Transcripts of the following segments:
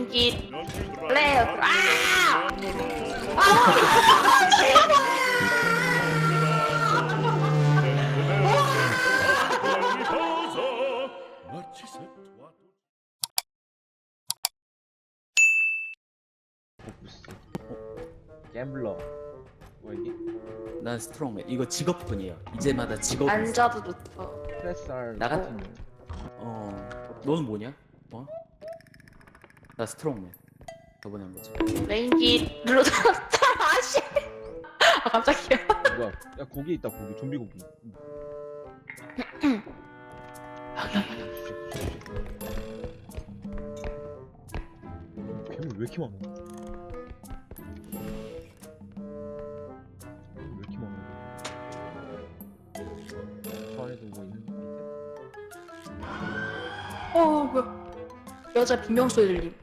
왠지 레어 아! 갬블러. 뭐 이게? 난 스트롱맨. 이거 직업군이야. 이제마다 직업. 앉아도 좋다 프레스알. 나 같은 어. 너는 뭐냐? 어? 나 스트롱맨. 저번에 한 거지. 왠지 루다 아씨 아 깜짝이야 뭐야? 야 고기 있다 고기 좀비 고기. 괴물 왜 이렇게 많아? 왜 이렇게 많아? 저 안에도 뭐 있는 거 밑에? 어 뭐야 여자 비명 소리 들림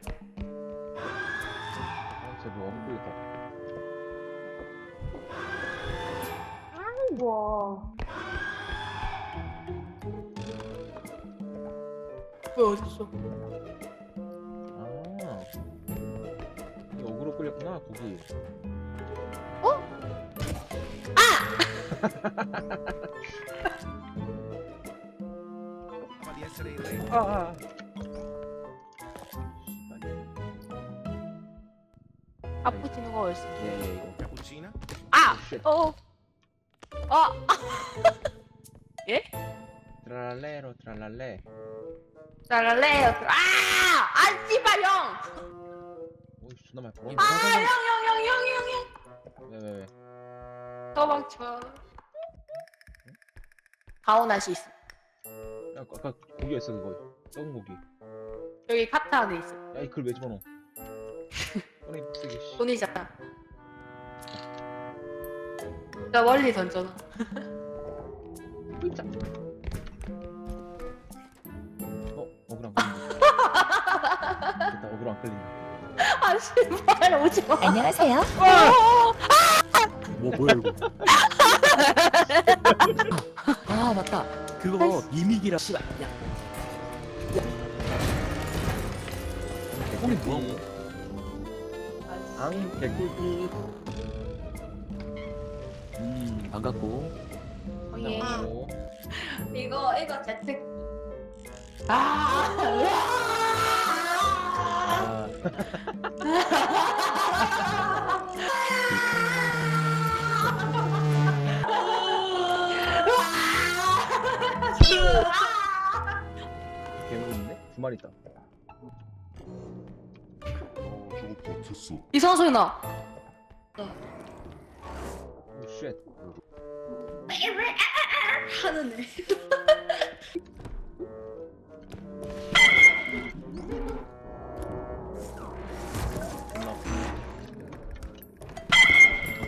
아, 쟤뭐 엉클이다. 우와 뭐야 어딨어 아, 이 어그로 끌렸구나 고기. 아, 아. 아 프지는 거 어딨어 예, 이거. Cappuccino? 아! 쉣. 어! 아! 트랄레로 트랄랄레. 잘랄래요 아! 아 씨발 형! 오이 존나 많이 벌어. 아 형 형 형 형 형 형 왜 왜 왜? 도망쳐 가오나시 있어 야, 아까 아까 고기가 있어 그거. 썩은 고기. 여기 카트 안에 있어 야, 이 글 왜 집어넣어? 꺼내 쓰기 씨. 돈이잖아 나 멀리 던져놔 으짜. 어, 어그로 안 끌린다. 됐다, 어그로 안 끌린다. 아 씨발 오지 마 안녕하세요. 뭐 뭐야 이거? 아 맞다. 그거 미믹이라 씨발. 야. 야. 뽕이 뭐야? 앙, 개꿀꿀. 음 반갑고. 예. 어, 이거 이거 재택 아 아? 두 마리 있다. 이상한 소리 나 오, 쉣. 하는 애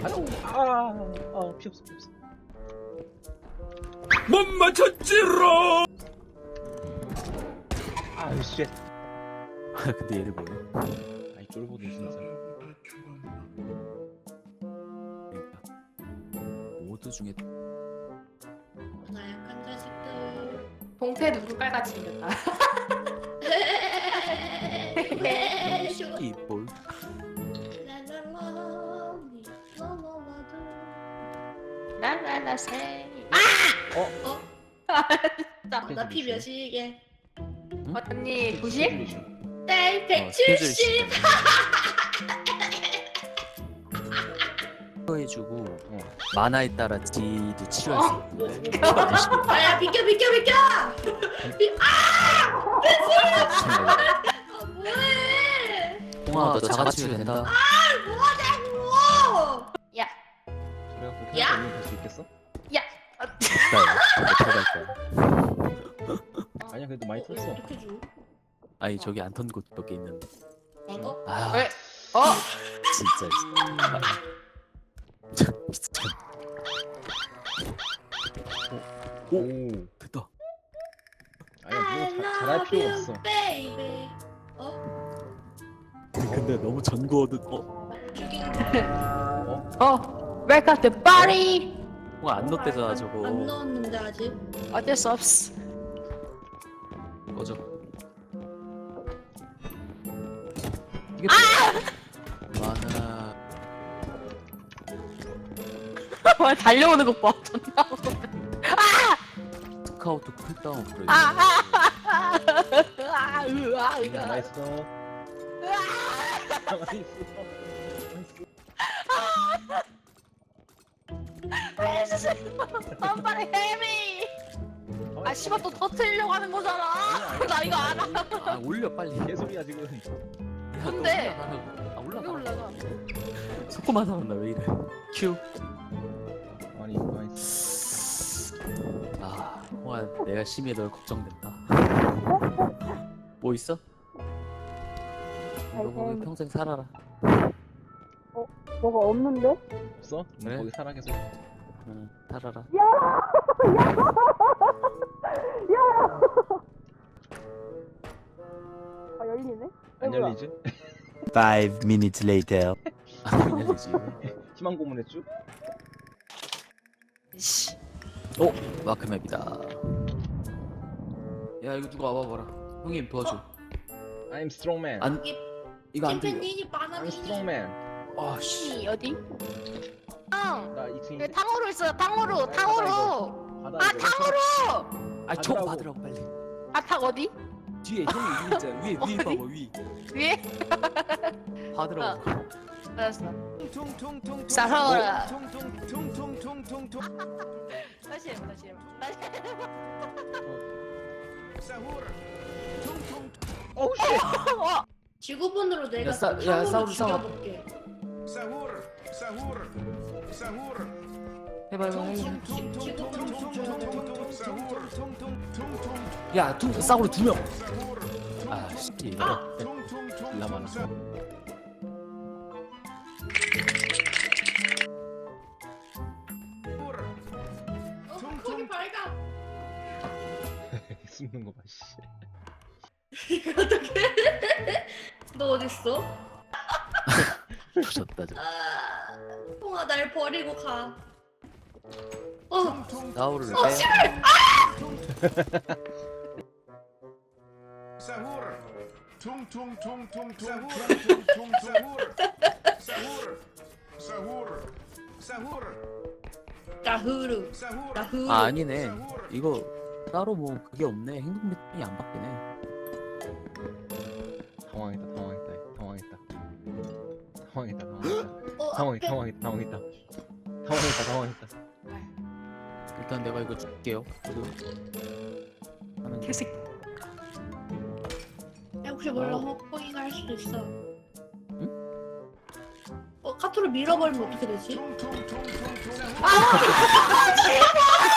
아유, 아, 아, 피 없어, 피 없어. 못 맞췄지롱! 아, 쉣. 근데 얘를 뭐해? 쫄보들 진짜. 모두 중에 나약한 자식들. 동태 누구 빨갛게 생겼다 이 볼. 랄랄라, 니 넘어와도. 라라라 세 어? 나 나피 몇이게? 언니 90? 네, 어, 스케줄 170. 시간. 치료해주고 어. 만화에 따라 지도 치료할 수 있는데 아 야 비켜 비켜 비켜. 아 뭐해? 통화 너 자가치료 된다 뭐하자고. 그래가 그렇게 야! 하면 될수 있겠어? 어떻게 갈 거야 아니야, 그래도 많이 털었어. 어떻게 줘? 아니 저기 안턴곳 몇개 있는데 이거? 아 왜? 어? 진짜 아, 참, 진짜 오. 됐다 아니야, 뭐 자- 잘할 필요가 없어. baby. 어? 근데 너무 전구어듯 어? 죽이는 거. 어 웰컴 투 파리 통화 안 넣대잖아 안 저거 넣었는데 아직. 어쩔 수 없어 꺼져 이게 마누라 와 달려오는 것 봐. 존나. 스카우트 쿨다운 프레이 아, 아, 아, 아, 으아, 음, 으아. 빨리 해미. 아 씨발 또 터트리려고 하는 거잖아. 나 이거 알아. 아 올려 빨리. 개소리야 지금 근데-. 아 올라가 올라가. 속고만 사면 나왜 이래 큐 아니 나이스 아, 홍아, 내가 심히 널 걱정된다. 뭐 있어? 너 거기 평생 살아라. 뭐가 없는데? 없어? 그래? 거기 살아 계속 응, 살아라. 아 열리네? 안? 열리지? Five minutes later. 안 열리지. 희망 고문했죠? 씨. 오, 마크맵이다. 야, 이거 누가 와봐봐라. 형님 도와줘. I'm strong man 안, 이 이거 안 돼. 챔피언이 I'm 바나니. strong man 아, 씨. 어디? 형. 나 2층 여기 탕후루 있어요. 탕후루. 탕후루. 바다 아 이거 탕후루. 아, 저 받으라고. 받으라고 빨리. 아탕 어디? 뒤에 형이 위에 있잖아. 위에, 위에? 봐봐, 위. 위에? 받으라고. 알았어. 싸서라. 다시 해봐. 다시 해봐. 다시 어우 씨 해봐. 지구본으로 내가 야, 싸- 그 야, 탕후루 싸우자, 싸워. 죽여볼게. Sahur, sahur, sahur, 해봐, 해봐, 해봐. 지- 지구본으로 죽여야 돼. sahur, 야, 두, 싸우러 두 명. 아, 씨. 라마나 어, 거기 발각. 숨는 거 봐 씨 이거 어떻게? 너 어딨어? 부셨다, 저. 아, 통아 날 버리고 가. 어, 나우를 어, 빼. 씨발! sahur, tung tung tung tung tung tung tung sahur, sahur, sahur, sahur, 나후루, sahur, 나후루. 아, 아니네. 이거 따로 뭐 그게 없네. 행동 패턴이 안 바뀌네. 당황했다 당황했다 당황했다 당황했다 당황했다 어, 당황했다 앞에 당황했다 당황했다 당황했다 당황했다 일단 내가 이거 줄게요. 그리고 하는 거. 개새끼. 야, 혹시 몰라 헛보이가 할 수도 있어. 어 카트로 밀어버리면 어떻게 되지? tung